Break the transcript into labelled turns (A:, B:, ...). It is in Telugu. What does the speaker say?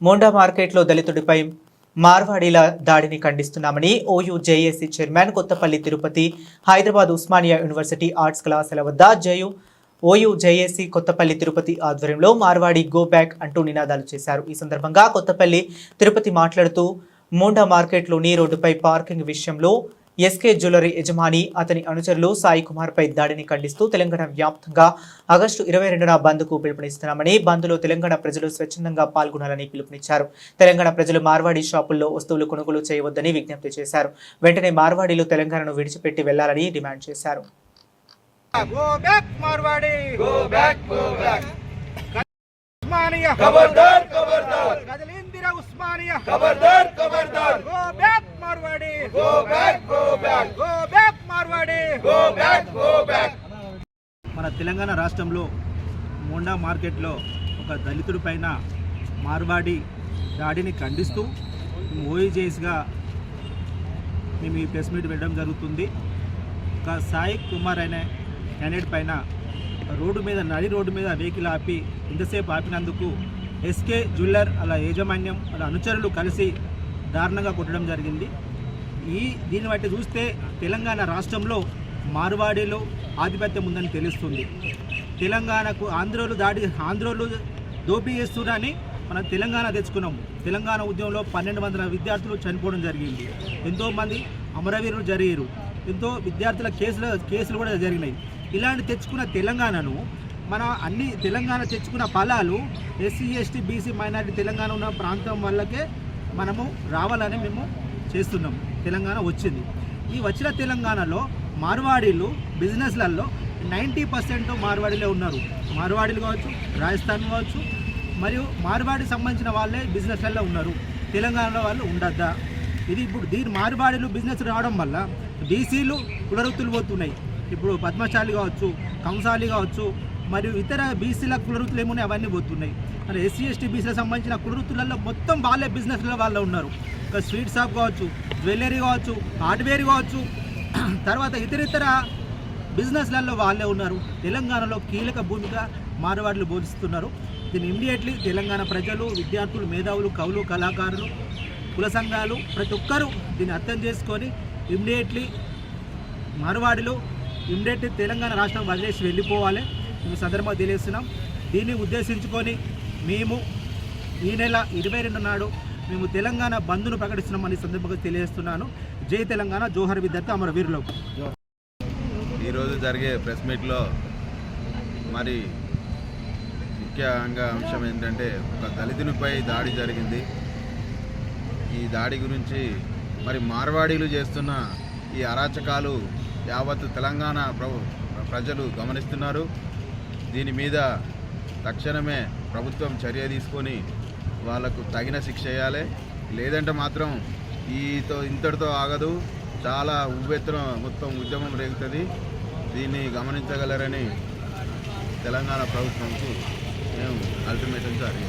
A: మోండా మార్కెట్లో దళితుడిపై మార్వాడీల దాడిని ఖండిస్తున్నామని OU JAC chairman Kothapalli Tirupati Hyderabad Osmania university arts కళాశాల వద్ద జయు ఓయూ జేఏసీ కొత్తపల్లి తిరుపతి ఆధ్వర్యంలో మార్వాడి గో బ్యాక్ అంటూ నినాదాలు చేశారు. ఈ సందర్భంగా కొత్తపల్లి తిరుపతి మాట్లాడుతూ మోండా మార్కెట్లోని రోడ్డుపై పార్కింగ్ విషయంలో ఎస్కే జ్యువెలరీ యజమాని అతని అనుచరులు సాయి కుమార్పై దాడిని ఖండిస్తూ తెలంగాణ వ్యాప్తంగా ఆగస్టు ఇరవై రెండున బంద్కు పిలుపునిస్తున్నామని బంద్లో తెలంగాణ ప్రజలు స్వచ్ఛందంగా పాల్గొనాలని పిలుపునిచ్చారు. తెలంగాణ ప్రజలు మార్వాడి షాపుల్లో వస్తువులు కొనుగోలు చేయవద్దని విజ్ఞప్తి చేశారు. వెంటనే మార్వాడీలు తెలంగాణను విడిచిపెట్టి వెళ్ళాలని డిమాండ్ చేశారు.
B: Go back, Marwadi.
C: Go
B: Marwadi.
C: Go back go back
B: go back Marwadi.
C: Go back go back
D: మన తెలంగాణ రాష్ట్రంలో మోండా మార్కెట్లో ఒక దళితుడి పైన మార్వాడి దాడిని ఖండిస్తూ ఓఈజేఎస్గా మేము ఈ ప్రెస్ మీట్ వెళ్ళడం జరుగుతుంది. ఒక సాయి కుమార్ అనే క్యాండిడేట్ పైన రోడ్డు మీద నడి రోడ్డు మీద వెహికల్ ఆపి ఇంతసేపు ఆపినందుకు ఎస్కే జ్యువెల్లర్ అలా యాజమాన్యం అలా అనుచరులు కలిసి దారుణంగా కొట్టడం జరిగింది. ఈ దీన్ని బట్టి చూస్తే తెలంగాణ రాష్ట్రంలో మార్వాడీలో ఆధిపత్యం ఉందని తెలుస్తుంది. తెలంగాణకు ఆంధ్రోలు దాడి ఆంధ్రోలు దోపి చేస్తున్నారని మనం తెలంగాణ తెచ్చుకున్నాం. తెలంగాణ ఉద్యమంలో పన్నెండు వందల విద్యార్థులు చనిపోవడం జరిగింది. ఎంతోమంది అమరవీరులు జరిగారు. ఎంతో విద్యార్థుల కేసులు కేసులు కూడా జరిగినాయి. ఇలాంటి తెచ్చుకున్న తెలంగాణను మన అన్ని తెలంగాణ తెచ్చుకున్న ఫలాలు SC ST BC minority Telangana ఉన్న ప్రాంతం వల్లకే మనము రావాలని మేము చేస్తున్నాం. తెలంగాణ వచ్చింది. ఈ వచ్చిన తెలంగాణలో మార్వాడీలు బిజినెస్లలో నైంటీ పర్సెంట్ మార్వాడీలే ఉన్నారు. మార్వాడీలు కావచ్చు రాజస్థాన్ కావచ్చు మరియు మార్వాడికి సంబంధించిన వాళ్ళే బిజినెస్లలో ఉన్నారు. తెలంగాణలో వాళ్ళు ఉండద్దా? ఇది ఇప్పుడు దీని మార్వాడీలు బిజినెస్ రావడం వల్ల బీసీలు పునరుత్తులు పోతున్నాయి. ఇప్పుడు పద్మశాలి కావచ్చు కంసాలి కావచ్చు మరియు ఇతర బీసీల కులవృత్తులు ఏమున్నాయి? అవన్నీ పోతున్నాయి. మరి ఎస్సీ ఎస్టీ బీసీలకు సంబంధించిన కులవృత్తులలో మొత్తం వాళ్ళే బిజినెస్లో వాళ్ళు ఉన్నారు. ఒక స్వీట్ షాప్ కావచ్చు జ్యువెలరీ కావచ్చు హార్డ్వేర్ కావచ్చు తర్వాత ఇతర ఇతర బిజినెస్లలో వాళ్ళే ఉన్నారు. తెలంగాణలో కీలక భూమిక మారవాడులు బోధిస్తున్నారు. దీన్ని ఇమ్మీడియట్లీ తెలంగాణ ప్రజలు విద్యార్థులు మేధావులు కవులు కళాకారులు కుల సంఘాలు ప్రతి ఒక్కరూ దీన్ని అర్థం చేసుకొని ఇమ్మీడియట్లీ మార్వాడిలో ఇమ్మీడియట్లీ తెలంగాణ రాష్ట్రం వదిలేసి వెళ్ళిపోవాలి. మేము సందర్భంగా తెలియజేస్తున్నాం. దీన్ని ఉద్దేశించుకొని మేము ఈ నెల ఇరవై రెండు నాడు మేము తెలంగాణ బంద్ను ప్రకటిస్తున్నామని సందర్భంగా తెలియజేస్తున్నాను. జై తెలంగాణ జోహర్ విద్యార్థి అమరవీరులకు
E: ఈరోజు జరిగే ప్రెస్ మీట్లో మరి ముఖ్యంగా అంశం ఏంటంటే ఒక దళితునిపై దాడి జరిగింది. ఈ దాడి గురించి మరి మార్వాడీలు చేస్తున్న ఈ అరాచకాలు యావత్ తెలంగాణ ప్రజలు గమనిస్తున్నారు. దీని మీద తక్షణమే ప్రభుత్వం చర్య తీసుకొని వాళ్ళకు తగిన శిక్ష వేయాలి. లేదంటే మాత్రం ఈతో ఇంతటితో ఆగదు. చాలా ఉవ్వెత్తున మొత్తం ఉద్యమం రేగుతుంది. దీన్ని గమనించగలరని తెలంగాణ ప్రభుత్వంకు మేము అల్టిమేటం జారీ